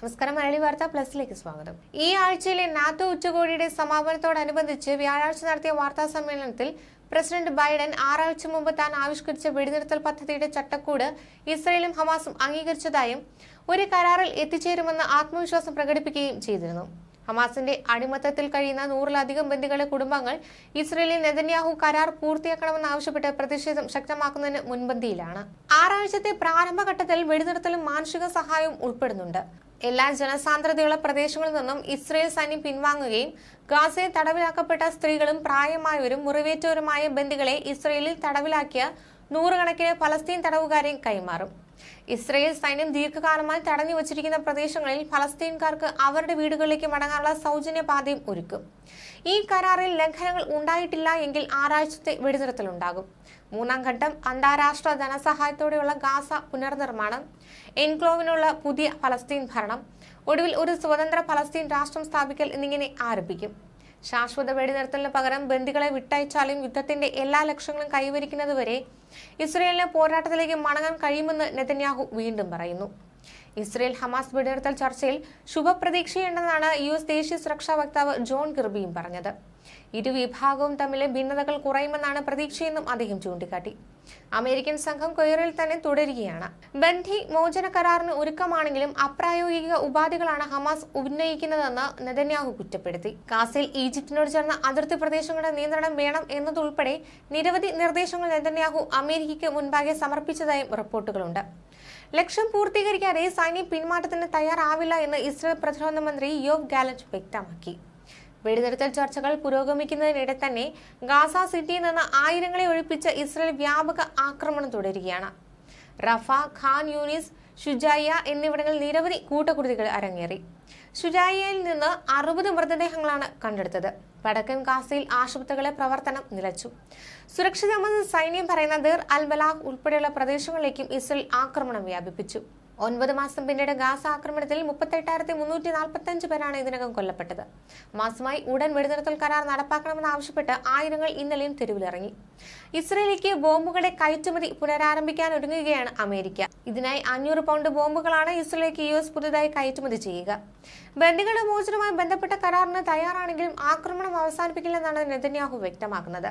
നമസ്കാരം മലയാളി വാർത്ത പ്ലസിലേക്ക് സ്വാഗതം. ഈ ആഴ്ചയിലെ നാറ്റോ ഉച്ചകോടിയുടെ സമാപനത്തോടനുബന്ധിച്ച് വ്യാഴാഴ്ച നടത്തിയ വാർത്താ സമ്മേളനത്തിൽ പ്രസിഡന്റ് ബൈഡൻ ആറാഴ്ച മുമ്പ് താൻ ആവിഷ്കരിച്ച വെടിനിർത്തൽ പദ്ധതിയുടെ ചട്ടക്കൂട് ഇസ്രയേലും ഹമാസും അംഗീകരിച്ചതായും ഒരു കരാറിൽ എത്തിച്ചേരുമെന്ന് ആത്മവിശ്വാസം പ്രകടിപ്പിക്കുകയും ചെയ്തിരുന്നു. ഹമാസിന്റെ അടിമത്തത്തിൽ കഴിയുന്ന നൂറിലധികം ബന്ദികളുടെ കുടുംബങ്ങൾ ഇസ്രയേലിൽ നെതന്യാഹു കരാർ പൂർത്തിയാക്കണമെന്ന് ആവശ്യപ്പെട്ട് പ്രതിഷേധം ശക്തമാക്കുന്നതിന് മുൻപന്തിയിലാണ്. ആറാഴ്ചത്തെ പ്രാരംഭഘട്ടത്തിൽ വെടിനിർത്തലും മാനുഷിക സഹായവും ഉൾപ്പെടുന്നുണ്ട്. എല്ലാ ജനസാന്ദ്രതയുള്ള പ്രദേശങ്ങളിൽ നിന്നും ഇസ്രയേൽ സൈന്യം പിൻവാങ്ങുകയും ഗാസയിൽ തടവിലാക്കപ്പെട്ട സ്ത്രീകളും പ്രായമായവരും മുറിവേറ്റവരുമായ ബന്ധികളെ ഇസ്രയേലിൽ തടവിലാക്കിയ നൂറുകണക്കിന് ഫലസ്തീൻ തടവുകാരെ കൈമാറും. ഇസ്രയേൽ സൈന്യം ദീർഘകാലമായി തടഞ്ഞു വച്ചിരിക്കുന്ന പ്രദേശങ്ങളിൽ ഫലസ്തീൻകാർക്ക് അവരുടെ വീടുകളിലേക്ക് മടങ്ങാനുള്ള സൗജന്യ പാതയും ഒരുക്കും. ഈ കരാറിൽ ലംഘനങ്ങൾ ഉണ്ടായിട്ടില്ല എങ്കിൽ ആറാഴ്ചത്തെ വെടിനിർത്തലുണ്ടാകും. മൂന്നാം ഘട്ടം അന്താരാഷ്ട്ര ധനസഹായത്തോടെയുള്ള ഗാസ പുനർനിർമ്മാണം എൻക്ലോവിനുള്ള പുതിയ ഫലസ്തീൻ ഭരണം ഒടുവിൽ ഒരു സ്വതന്ത്ര ഫലസ്തീൻ രാഷ്ട്രം സ്ഥാപിക്കൽ എന്നിങ്ങനെ ആരംഭിക്കും. ശാശ്വത വെടിനിർത്തലിന് പകരം ബന്ദികളെ വിട്ടയച്ചാലും യുദ്ധത്തിന്റെ എല്ലാ ലക്ഷ്യങ്ങളും കൈവരിക്കുന്നതുവരെ ഇസ്രയേലിന് പോരാട്ടത്തിലേക്ക് മടങ്ങാൻ കഴിയുമെന്ന് നെതന്യാഹു വീണ്ടും പറയുന്നു. ഇസ്രയേൽ ഹമാസ് വെടിനിർത്തൽ ചർച്ചയിൽ ശുഭപ്രതീക്ഷയുണ്ടെന്നാണ് യു എസ് ദേശീയ സുരക്ഷാ വക്താവ് ജോൺ കിർബിയും പറഞ്ഞത്. ഇരു വിഭാഗവും തമ്മിലെ ഭിന്നതകൾ കുറയുമെന്നാണ് പ്രതീക്ഷയെന്നും അദ്ദേഹം ചൂണ്ടിക്കാട്ടി. അമേരിക്കൻ സംഘം കൊയറിൽ തന്നെ തുടരുകയാണ്. ബന്ധി മോചന കരാറിന് ഒരുക്കമാണെങ്കിലും അപ്രായോഗിക ഉപാധികളാണ് ഹമാസ് ഉന്നയിക്കുന്നതെന്ന് നെതന്യാഹു കുറ്റപ്പെടുത്തി. കാസിൽ ഈജിപ്തിനോട് ചേർന്ന അതിർത്തി പ്രദേശങ്ങളുടെ നിയന്ത്രണം വേണം എന്നതുൾപ്പെടെ നിരവധി നിർദ്ദേശങ്ങൾ നെതന്യാഹു അമേരിക്കയ്ക്ക് മുൻപാകെ സമർപ്പിച്ചതായും റിപ്പോർട്ടുകളുണ്ട്. ലക്ഷ്യം പൂർത്തീകരിക്കാതെ സൈന്യം പിന്മാറ്റത്തിന് തയ്യാറാവില്ല എന്ന് ഇസ്രയേൽ പ്രതിരോധ മന്ത്രി യോവ് ഗാലന്റ് വ്യക്തമാക്കി. വെടിനിർത്തൽ ചർച്ചകൾ പുരോഗമിക്കുന്നതിനിടെ തന്നെ ഗാസ സിറ്റിയിൽ നിന്ന് ആയിരങ്ങളെ ഒഴിപ്പിച്ച ഇസ്രയേൽ വ്യാപക ആക്രമണം തുടരുകയാണ്. റഫ ഖാൻ യൂനിസ് ഷുജായ എന്നിവിടങ്ങളിൽ നിരവധി കൂട്ടക്കുരുതികൾ അരങ്ങേറി. ഷുജായയിൽ നിന്ന് അറുപത് മൃതദേഹങ്ങളാണ് കണ്ടെടുത്തത്. വടക്കൻ ഗാസയിൽ ആശുപത്രികളെ പ്രവർത്തനം നിലച്ചു. സുരക്ഷിതമെന്ന് സൈന്യം പറയുന്ന ദീർ അൽ ബലാഖ് ഉൾപ്പെടെയുള്ള പ്രദേശങ്ങളിലേക്കും ഇസ്രയേൽ ആക്രമണം വ്യാപിപ്പിച്ചു. ഒൻപത് മാസം പിന്നീട് ഗാസ ആക്രമണത്തിൽ മുപ്പത്തെട്ടായിരത്തി മുന്നൂറ്റി നാൽപ്പത്തി അഞ്ച് പേരാണ് ഇതിനകം കൊല്ലപ്പെട്ടത്. മാസമായി ഉടൻ വെടിനിർത്തൽ കരാർ നടപ്പാക്കണമെന്ന് ആവശ്യപ്പെട്ട് ആയിരങ്ങൾ ഇന്നലെയും തെരുവിലിറങ്ങി. ഇസ്രയേലിലേക്ക് ബോംബുകളുടെ കയറ്റുമതി പുനരാരംഭിക്കാൻ ഒരുങ്ങുകയാണ് അമേരിക്ക. ഇതിനായി അഞ്ഞൂറ് പൗണ്ട് ബോംബുകളാണ് ഇസ്രയേലിലേക്ക് യു എസ് പുതുതായി കയറ്റുമതി ചെയ്യുക. ബന്ദികളുടെ മോചനവുമായി ബന്ധപ്പെട്ട കരാറിന് തയ്യാറാണെങ്കിലും ആക്രമണം അവസാനിപ്പിക്കില്ലെന്നാണ് നെതന്യാഹു വ്യക്തമാക്കുന്നത്.